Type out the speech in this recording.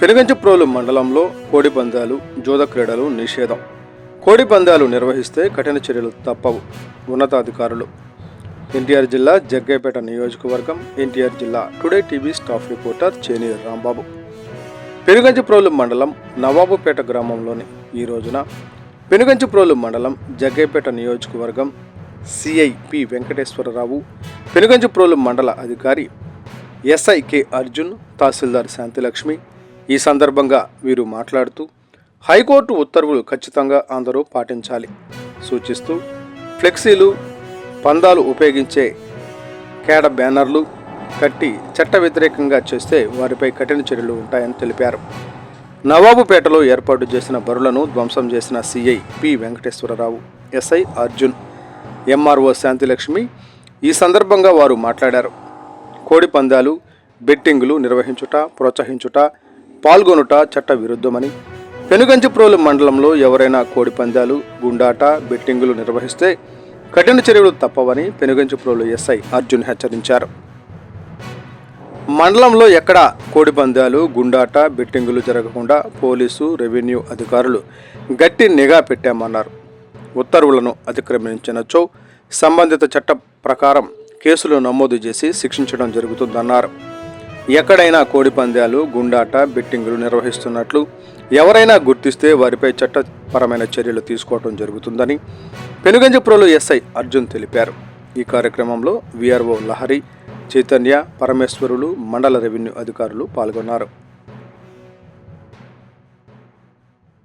పెనుగంచిప్రోలు మండలంలో కోడి పందాలు జూద క్రీడలు నిషేధం. కోడి పందాలు నిర్వహిస్తే కఠిన చర్యలు తప్పవు ఉన్నతాధికారులు. ఎన్టీఆర్ జిల్లా జగ్గైపేట నియోజకవర్గం ఎన్టీఆర్ జిల్లా today TV staff reporter Cheneru Rambabu. Penuganchiprolu మండలం నవాబుపేట గ్రామంలోని ఈ రోజున పెనుగంచిప్రోలు మండలం జగ్గైపేట నియోజకవర్గం సిఐ పి వెంకటేశ్వరరావు పెనుగంచిప్రోలు మండల అధికారి ఎస్ఐకే అర్జున్ తహసీల్దార్ శాంతిలక్ష్మి ఈ సందర్భంగా వీరు మాట్లాడుతూ హైకోర్టు ఉత్తర్వులు ఖచ్చితంగా అందరూ పాటించాలి. సూచిస్తూ ఫ్లెక్సీలు పందాలు ఉపయోగించే కేడ బ్యానర్లు కట్టి చట్ట వ్యతిరేకంగా చేస్తే వారిపై కఠిన చర్యలు ఉంటాయని తెలిపారు. నవాబుపేటలో ఏర్పాటు చేసిన బరులను ధ్వంసం చేసిన CI P. Venkateswararao SI Arjun MRO Shantilakshmi ఈ సందర్భంగా వారు మాట్లాడారు. కోడి పందాలు బెట్టింగులు నిర్వహించుట ప్రోత్సహించుట పాల్గొనుట చట్ట విరుద్ధమని పెనుగంచిప్రోలు మండలంలో ఎవరైనా కోడి పందాలు గుండాట బెట్టింగులు నిర్వహిస్తే కఠిన చర్యలు తప్పవని పెనుగంచిప్రోలు ఎస్ఐ అర్జున్ హెచ్చరించారు. మండలంలో ఎక్కడ కోడి పందాలు గుండాట బెట్టింగులు జరగకుండా పోలీసు రెవెన్యూ అధికారులు గట్టి నిఘా పెట్టామన్నారు. ఉత్తర్వులను అతిక్రమించినచో సంబంధిత చట్ట ప్రకారం కేసులు నమోదు చేసి శిక్షించడం జరుగుతుందన్నారు. ఎక్కడైనా కోడి పందాలు గుండాట బెట్టింగులు నిర్వహిస్తున్నట్లు ఎవరైనా గుర్తిస్తే వారిపై చట్టపరమైన చర్యలు తీసుకోవడం జరుగుతుందని పెనుగంజప్రోలు ఎస్ఐ అర్జున్ తెలిపారు. ఈ కార్యక్రమంలో విఆర్ఓ లహరి చైతన్య పరమేశ్వరులు మండల రెవెన్యూ అధికారులు పాల్గొన్నారు.